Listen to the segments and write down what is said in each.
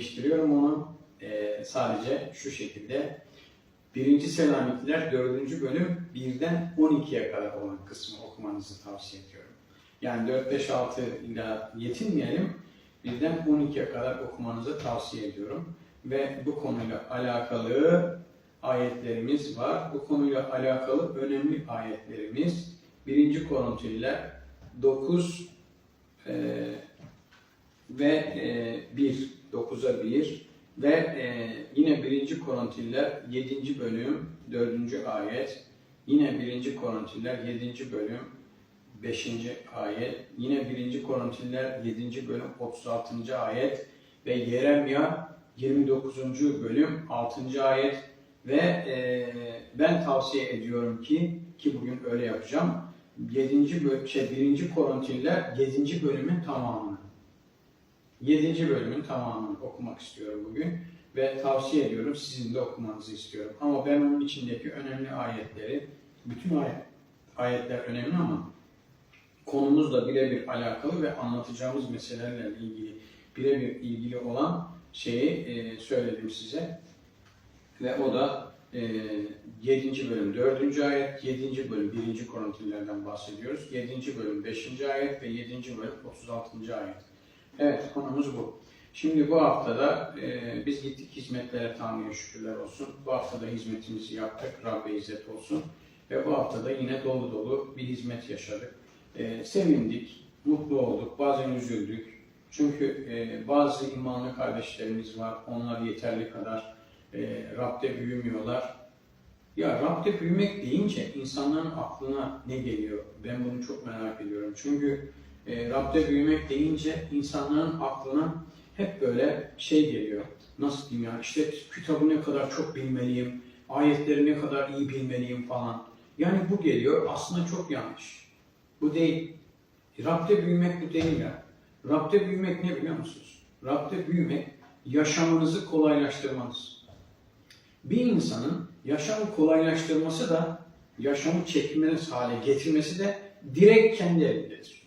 Değiştiriyorum onu. Ee, sadece şu şekilde. Birinci Selanikliler 4. bölüm 1'den 12'ye kadar olan kısmı okumanızı tavsiye ediyorum. Yani 4, 5, 6 ile yetinmeyelim. 1'den 12'ye kadar okumanızı tavsiye ediyorum. Ve bu konuyla alakalı ayetlerimiz var. Bu konuyla alakalı önemli ayetlerimiz 1. Korinthililer 9 e, ve e, 1, 9'a 1 ve e, yine 1. Korintililer 7. bölüm 4. ayet, yine 1. Korintililer 7. bölüm 5. ayet, yine 1. Korintililer 7. bölüm 36. ayet ve Yeremya 29. bölüm 6. ayet ve e, ben tavsiye ediyorum ki ki bugün öyle yapacağım. 7. bölüm şey 1. Korintililer 7. bölümün tamamını 7. bölümün tamamını okumak istiyorum bugün ve tavsiye ediyorum sizin de okumanızı istiyorum. Ama ben onun içindeki önemli ayetleri, bütün ayet, ayetler önemli ama konumuzla birebir alakalı ve anlatacağımız meselelerle ilgili birebir ilgili olan şeyi e, söyledim size. Ve o da e, 7. bölüm 4. ayet, 7. bölüm 1. Korintlilerden bahsediyoruz. 7. bölüm 5. ayet ve 7. bölüm 36. ayet. Evet konumuz bu. Şimdi bu haftada e, biz gittik hizmetlere Tanrı'ya şükürler olsun. Bu haftada hizmetimizi yaptık. Rabbe izzet olsun. Ve bu haftada yine dolu dolu bir hizmet yaşadık. E, sevindik, mutlu olduk, bazen üzüldük. Çünkü e, bazı imanlı kardeşlerimiz var. Onlar yeterli kadar e, Rab'de büyümüyorlar. Ya Rab'de büyümek deyince insanların aklına ne geliyor? Ben bunu çok merak ediyorum. Çünkü e, Rab'de büyümek deyince insanların aklına hep böyle şey geliyor. Nasıl diyeyim ya işte kitabı ne kadar çok bilmeliyim, ayetleri ne kadar iyi bilmeliyim falan. Yani bu geliyor aslında çok yanlış. Bu değil. Rab'de büyümek bu değil ya. Rab'de büyümek ne biliyor musunuz? Rab'de büyümek yaşamınızı kolaylaştırmanız. Bir insanın yaşamı kolaylaştırması da yaşamı çekilmez hale getirmesi de direkt kendi elindedir.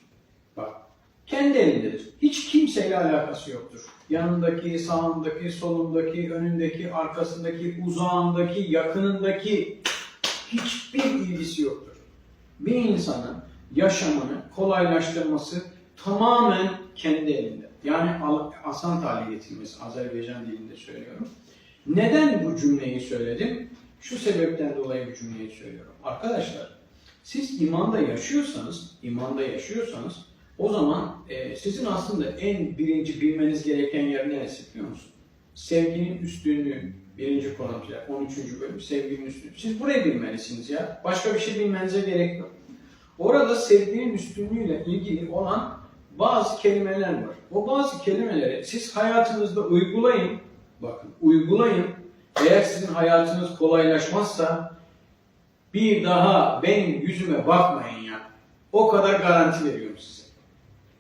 Kendi elindedir. Hiç kimseyle alakası yoktur. Yanındaki, sağındaki, solundaki, önündeki, arkasındaki, uzağındaki, yakınındaki hiçbir ilgisi yoktur. Bir insanın yaşamını kolaylaştırması tamamen kendi elinde. Yani asan hale getirmesi, Azerbaycan dilinde söylüyorum. Neden bu cümleyi söyledim? Şu sebepten dolayı bu cümleyi söylüyorum. Arkadaşlar, siz imanda yaşıyorsanız, imanda yaşıyorsanız o zaman e, sizin aslında en birinci bilmeniz gereken yer neresi biliyor musun? Sevginin üstünlüğü. Birinci Korintiler 13. bölüm sevginin üstünlüğü. Siz burayı bilmelisiniz ya. Başka bir şey bilmenize gerek yok. Orada sevginin üstünlüğüyle ilgili olan bazı kelimeler var. O bazı kelimeleri siz hayatınızda uygulayın. Bakın uygulayın. Eğer sizin hayatınız kolaylaşmazsa bir daha benim yüzüme bakmayın ya. O kadar garanti veriyorum size.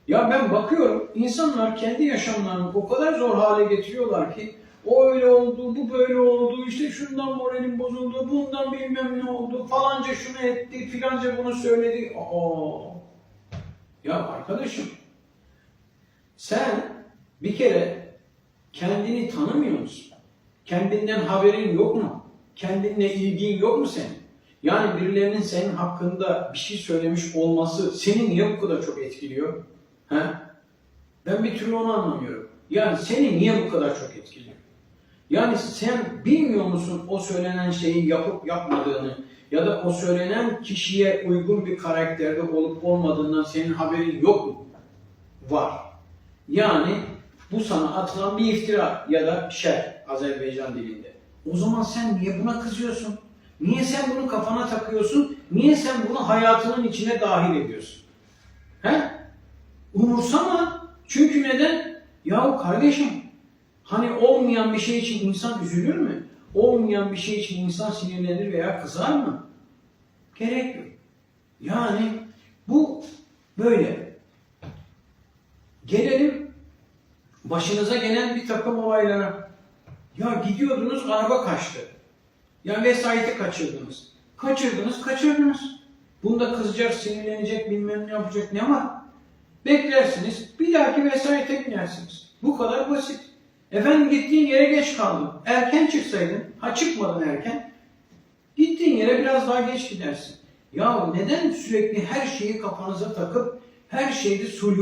Ya ben bakıyorum insanlar kendi yaşamlarını o kadar zor hale getiriyorlar ki o öyle oldu, bu böyle oldu, işte şundan moralim bozuldu, bundan bilmem ne oldu, falanca şunu etti, filanca bunu söyledi. Aa. Ya arkadaşım sen bir kere kendini tanımıyor musun? Kendinden haberin yok mu? Kendinle ilgin yok mu senin? Yani birilerinin senin hakkında bir şey söylemiş olması seni niye bu kadar çok etkiliyor? He? Ben bir türlü onu anlamıyorum. Yani seni niye bu kadar çok etkiliyor? Yani sen bilmiyor musun o söylenen şeyi yapıp yapmadığını ya da o söylenen kişiye uygun bir karakterde olup olmadığından senin haberin yok mu? Var. Yani bu sana atılan bir iftira ya da şer Azerbaycan dilinde. O zaman sen niye buna kızıyorsun? Niye sen bunu kafana takıyorsun? Niye sen bunu hayatının içine dahil ediyorsun? He? Umursama. Çünkü neden? Yahu kardeşim hani olmayan bir şey için insan üzülür mü? Olmayan bir şey için insan sinirlenir veya kızar mı? Gerek yok. Yani bu böyle. Gelelim başınıza gelen bir takım olaylara. Ya gidiyordunuz araba kaçtı. Ya vesayeti kaçırdınız. Kaçırdınız, kaçırdınız. Bunda kızacak, sinirlenecek, bilmem ne yapacak ne var? Beklersiniz, bir dahaki vesayete binersiniz. Bu kadar basit. Efendim gittiğin yere geç kaldın. Erken çıksaydın, ha çıkmadın erken. Gittiğin yere biraz daha geç gidersin. Ya neden sürekli her şeyi kafanıza takıp her şeyde suyun